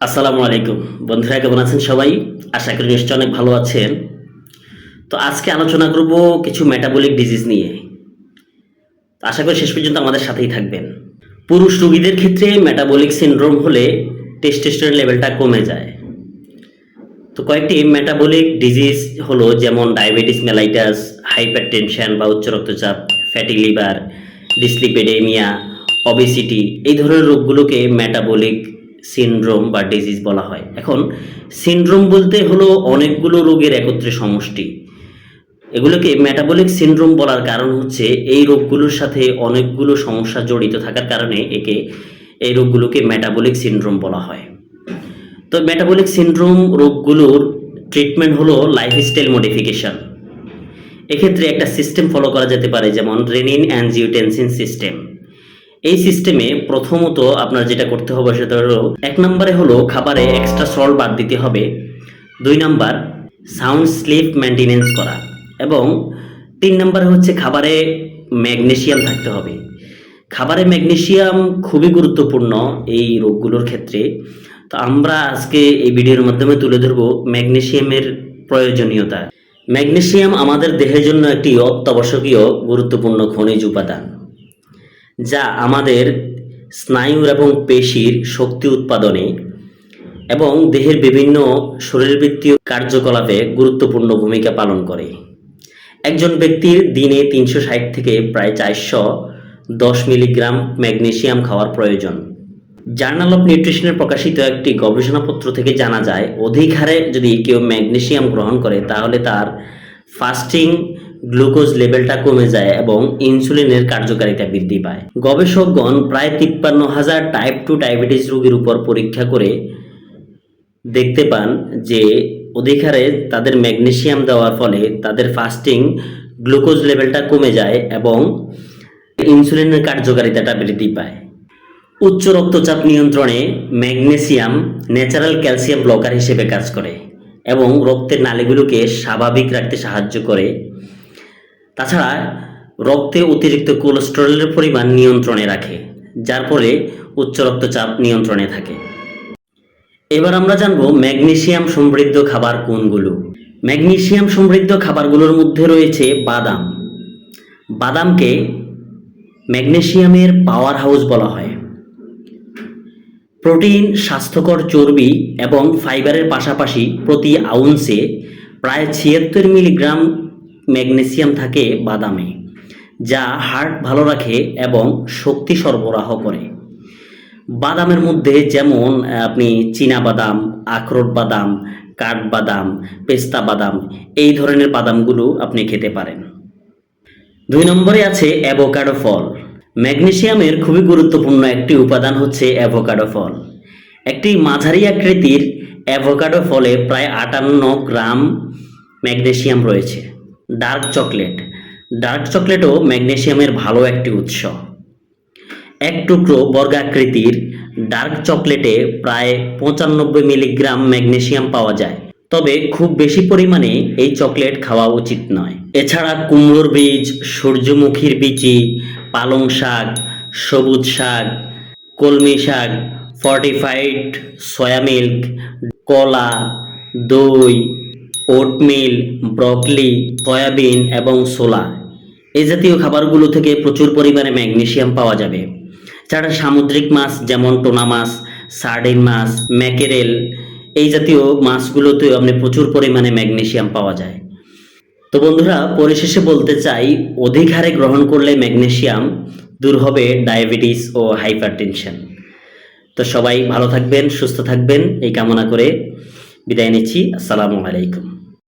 আসসালামু আলাইকুম। বন্ধুরা, কেমন আছেন সবাই? আশা করি নিশ্চয় অনেক ভালো আছেন। তো আজকে আলোচনা করব কিছু মেটাবলিক ডিজিজ নিয়ে। আশা করি শেষ পর্যন্ত আমাদের সাথেই থাকবেন। পুরুষ রোগীদের ক্ষেত্রে মেটাবলিক সিনড্রোম হলে টেস্টোস্টেরন লেভেলটা কমে যায়। তো কয়েকটি মেটাবলিক ডিজিজ হলো যেমন ডায়াবেটিস মেলাইটাস হাইপারটেনশন বা উচ্চ রক্তচাপ ফ্যাটি লিভার ডিসলিপেডেমিয়া অবেসিটি এই ধরনের রোগগুলোকে মেটাবলিক সিনড্রোম বা ডিজিজ বলা হয়। এখন, সিনড্রোম বলতে হলো অনেকগুলো রোগের একত্রে সমষ্টি। এগুলোকে মেটাবলিক সিনড্রোম বলার কারণ হচ্ছে এই রোগগুলোর সাথে অনেকগুলো সমস্যা জড়িত থাকার কারণে একে, এই রোগগুলোকে মেটাবলিক সিনড্রোম বলা হয়। তো মেটাবলিক সিনড্রোম রোগগুলোর ট্রিটমেন্ট হলো লাইফস্টাইল মডিফিকেশন এক্ষেত্রে একটা সিস্টেম ফলো করা যেতে পারে, যেমন রেনিন অ্যানজিওটেনসিন সিস্টেম এই সিস্টেমে প্রথমত আপনার যেটা করতে হবে সেটা হলো, এক নম্বরে হলো খাবারে এক্সট্রা সল্ট বাদ দিতে হবে। দুই নাম্বার সাউন্ড স্লিপ মেনটেনেন্স করা। এবং তিন নম্বরে হচ্ছে খাবারে ম্যাগনেশিয়াম থাকতে হবে। খাবারে ম্যাগনেশিয়াম খুবই গুরুত্বপূর্ণ এই রোগগুলোর ক্ষেত্রে। তো আমরা আজকে এই ভিডিওর মাধ্যমে তুলে ধরব ম্যাগনেশিয়ামের প্রয়োজনীয়তা। ম্যাগনেশিয়াম আমাদের দেহের জন্য একটি অত্যাবশ্যকীয়, গুরুত্বপূর্ণ খনিজ উপাদান। যা আমাদের স্নায়ুর এবং পেশির শক্তি উৎপাদনে এবং দেহের বিভিন্ন শরীরবৃত্তীয় কার্যকলাপে গুরুত্বপূর্ণ ভূমিকা পালন করে। একজন ব্যক্তির দিনে তিনশো ষাট থেকে প্রায় চারশো দশ মিলিগ্রাম ম্যাগনেশিয়াম খাওয়ার প্রয়োজন। জার্নাল অফ নিউট্রিশনের প্রকাশিত একটি গবেষণাপত্র থেকে জানা যায়, অধিক হারে যদি কেউ ম্যাগনেশিয়াম গ্রহণ করে, তাহলে তার ফাস্টিং গ্লুকোজ লেভেলটা কমে যায় এবং ইনসুলিনের কার্যকারিতা বৃদ্ধি পায়। গবেষকগণ প্রায় তিপ্পান্ন হাজার টাইপ টু ডায়াবেটিস রোগীর উপর পরীক্ষা করে দেখতে পান যে অধিক হারে তাদের ম্যাগনেসিয়াম দেওয়ার ফলে তাদের ফাস্টিং গ্লুকোজ লেভেলটা কমে যায় এবং ইনসুলিনের কার্যকারিতাটা বৃদ্ধি পায়। উচ্চ রক্তচাপ নিয়ন্ত্রণে ম্যাগনেসিয়াম ন্যাচারাল ক্যালসিয়াম ব্লকার হিসেবে কাজ করে এবং রক্তের নালীগুলোকে স্বাভাবিক রাখতে সাহায্য করে। তাছাড়া রক্তে অতিরিক্ত কোলেস্টেরলের পরিমাণ নিয়ন্ত্রণে রাখে, যার ফলে উচ্চ রক্তচাপ নিয়ন্ত্রণে থাকে। এবার আমরা জানব ম্যাগনেশিয়াম সমৃদ্ধ খাবার কোনগুলো। ম্যাগনেশিয়াম সমৃদ্ধ খাবারগুলোর মধ্যে রয়েছে বাদাম। বাদামকে ম্যাগনেশিয়ামের পাওয়ার হাউস বলা হয়। প্রোটিন, স্বাস্থ্যকর চর্বি এবং ফাইবারের পাশাপাশি প্রতি আউন্সে প্রায় ছিয়াত্তর মিলিগ্রাম ম্যাগনেসিয়াম থাকে বাদামে, যা হার্ট ভালো রাখে এবং শক্তি সরবরাহ করে। বাদামের মধ্যে যেমন আপনি চীনা বাদাম, আখরোট বাদাম কাঠবাদাম পেস্তা বাদাম, এই ধরনের বাদামগুলো আপনি খেতে পারেন। দুই নম্বরে আছে অ্যাভোকাডো ফল। ম্যাগনেসিয়ামের খুবই গুরুত্বপূর্ণ একটি উপাদান হচ্ছে অ্যাভোকাডো ফল। একটি মাঝারি আকৃতির অ্যাভোকাডো ফলে প্রায় আটান্ন গ্রাম ম্যাগনেসিয়াম রয়েছে। Dark chocolate. ডার্ক চকলেটও ম্যাগনেসিয়ামের ভালো একটি উৎস। এক টুকরো বর্গাকৃতির ডার্ক চকলেটে প্রায় পঁচানব্বই মিলিগ্রাম ম্যাগনেসিয়াম পাওয়া যায়। তবে খুব বেশি পরিমাণে এই চকলেট খাওয়া উচিত নয়। এছাড়া কুমড়োর বীজ, সূর্যমুখীর বিচি, পালং শাক, সবুজ শাক, কলমি শাক, ফর্টিফাইড, সয়া মিল্ক, কলা, দই ওটমিল, ব্রকলি, সয়াবিন এবং সোলা এই জাতীয় খাবারগুলো থেকে প্রচুর পরিমাণে ম্যাগনেসিয়াম পাওয়া যাবে। ছাড়া সামুদ্রিক মাছ যেমন টোনা মাছ, সার্ডিন মাছ, ম্যাকেরেল, এই জাতীয় মাছগুলোতেও আপনি প্রচুর পরিমাণে ম্যাগনেসিয়াম পাওয়া যায়। তো বন্ধুরা, পরিশেষে বলতে চাই, অধিক হারে গ্রহণ করলে ম্যাগনেসিয়াম দূর হবে ডায়াবেটিস ও হাইপারটেনশন। তো সবাই ভালো থাকবেন, সুস্থ থাকবেন, এই কামনা করে বিদায় নিচ্ছি। আসসালামু আলাইকুম।